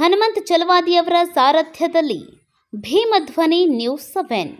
ಹನುಮಂತ್ ಚಲವಾದಿಯವರ ಸಾರಥ್ಯದಲ್ಲಿ Bhimadhwani news seven.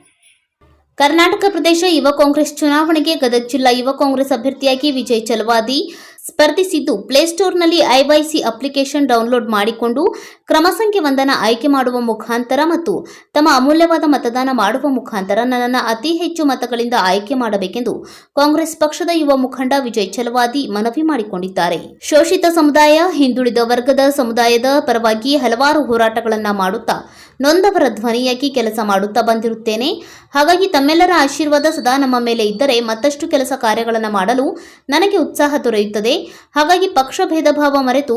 Karnataka Pradesh Yuva Congress ಚುನಾವಣೆಗೆ ಗದಗ ಜಿಲ್ಲಾ ಯುವ ಕಾಂಗ್ರೆಸ್ ಅಭ್ಯರ್ಥಿಯಾಗಿ ವಿಜಯ್ ಚಲವಾದಿ ಸ್ಪರ್ಧಿಸಿದ್ದು ಪ್ಲೇಸ್ಟೋರ್ನಲ್ಲಿ ಐವೈಸಿ ಅಪ್ಲಿಕೇಶನ್ ಡೌನ್ಲೋಡ್ ಮಾಡಿಕೊಂಡು ಕ್ರಮ ಸಂಖ್ಯೆ ಒಂದನ್ನು ಆಯ್ಕೆ ಮಾಡುವ ಮುಖಾಂತರ ಮತ್ತು ತಮ್ಮ ಅಮೂಲ್ಯವಾದ ಮತದಾನ ಮಾಡುವ ಮುಖಾಂತರ ನನ್ನನ್ನು ಅತಿ ಹೆಚ್ಚು ಮತಗಳಿಂದ ಆಯ್ಕೆ ಮಾಡಬೇಕೆಂದು ಕಾಂಗ್ರೆಸ್ ಪಕ್ಷದ ಯುವ ಮುಖಂಡ ವಿಜಯ್ ಚಲವಾದಿ ಮನವಿ ಮಾಡಿಕೊಂಡಿದ್ದಾರೆ. ಶೋಷಿತ ಸಮುದಾಯ, ಹಿಂದುಳಿದ ವರ್ಗದ ಸಮುದಾಯದ ಪರವಾಗಿ ಹಲವಾರು ಹೋರಾಟಗಳನ್ನು ಮಾಡುತ್ತಾ ನೊಂದವರ ಧ್ವನಿಯಾಗಿ ಕೆಲಸ ಮಾಡುತ್ತಾ ಬಂದಿರುತ್ತೇನೆ. ಹಾಗಾಗಿ ತಮ್ಮೆಲ್ಲರ ಆಶೀರ್ವಾದ ಸದಾ ನಮ್ಮ ಮೇಲೆ ಇದ್ದರೆ ಮತ್ತಷ್ಟು ಕೆಲಸ ಕಾರ್ಯಗಳನ್ನು ಮಾಡಲು ನನಗೆ ಉತ್ಸಾಹ ದೊರೆಯುತ್ತದೆ. ಹಾಗಾಗಿ ಪಕ್ಷ ಭೇದ ಭಾವ ಮರೆತು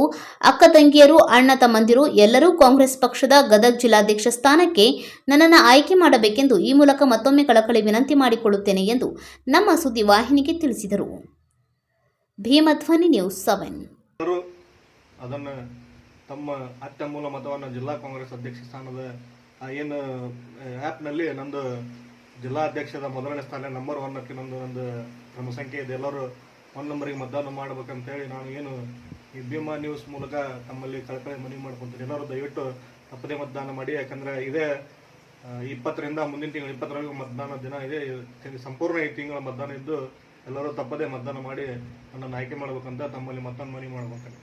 ಅಕ್ಕ ತಂಗಿಯರು, ಅಣ್ಣ ತಮ್ಮಂದಿರು, ಎಲ್ಲರೂ ಕಾಂಗ್ರೆಸ್ ಪಕ್ಷದ ಗದಗ ಜಿಲ್ಲಾಧ್ಯಕ್ಷ ಸ್ಥಾನಕ್ಕೆ ನನ್ನನ್ನು ಆಯ್ಕೆ ಮಾಡಬೇಕೆಂದು ಈ ಮೂಲಕ ಮತ್ತೊಮ್ಮೆ ಕಳಕಳಿ ವಿನಂತಿ ಮಾಡಿಕೊಳ್ಳುತ್ತೇನೆ ಎಂದು ನಮ್ಮ ಸುದ್ದಿ ವಾಹಿನಿಗೆ ತಿಳಿಸಿದರು. Bheemadhwani news seven. ಅದನ್ನು ತಮ್ಮ ಅತ್ಯಮೂಲ ಮತವನ್ನು ಜಿಲ್ಲಾ ಕಾಂಗ್ರೆಸ್ ಅಧ್ಯಕ್ಷ ಸ್ಥಾನದ ಏನು ಆ್ಯಪ್ನಲ್ಲಿ ನಂದು ಜಿಲ್ಲಾ ಅಧ್ಯಕ್ಷದ ಮೊದಲನೇ ಸ್ಥಾನ ನಂಬರ್ ಒನ್ನಕ್ಕೆ ನಂದು ನಂದು ಕ್ರಮ ಸಂಖ್ಯೆ ಇದೆ. ಎಲ್ಲರೂ ಒನ್ ನಂಬರಿಗೆ ಮತದಾನ ಮಾಡ್ಬೇಕಂತೇಳಿ ನಾನು ಏನು ಈ ಭೀಮಾ ನ್ಯೂಸ್ ಮೂಲಕ ತಮ್ಮಲ್ಲಿ ಕಳಕಳಿ ಮನವಿ ಮಾಡ್ಕೊತೀನಿ. ಎಲ್ಲರೂ ದಯವಿಟ್ಟು ತಪ್ಪದೇ ಮತದಾನ ಮಾಡಿ, ಯಾಕಂದ್ರೆ ಇದೇ ಇಪ್ಪತ್ತರಿಂದ ಮುಂದಿನ ತಿಂಗಳು, ಇಪ್ಪತ್ತರವರೆಗೂ ಮತದಾನ ದಿನ ಇದೆ. ಸಂಪೂರ್ಣ ಈ ತಿಂಗಳ ಮತದಾನ ಇದ್ದು ಎಲ್ಲರೂ ತಪ್ಪದೇ ಮತದಾನ ಮಾಡಿ ನನ್ನನ್ನು ಆಯ್ಕೆ ಮಾಡ್ಬೇಕಂತ ತಮ್ಮಲ್ಲಿ ಮತದಾನ ಮನವಿ ಮಾಡ್ಬೇಕಂತ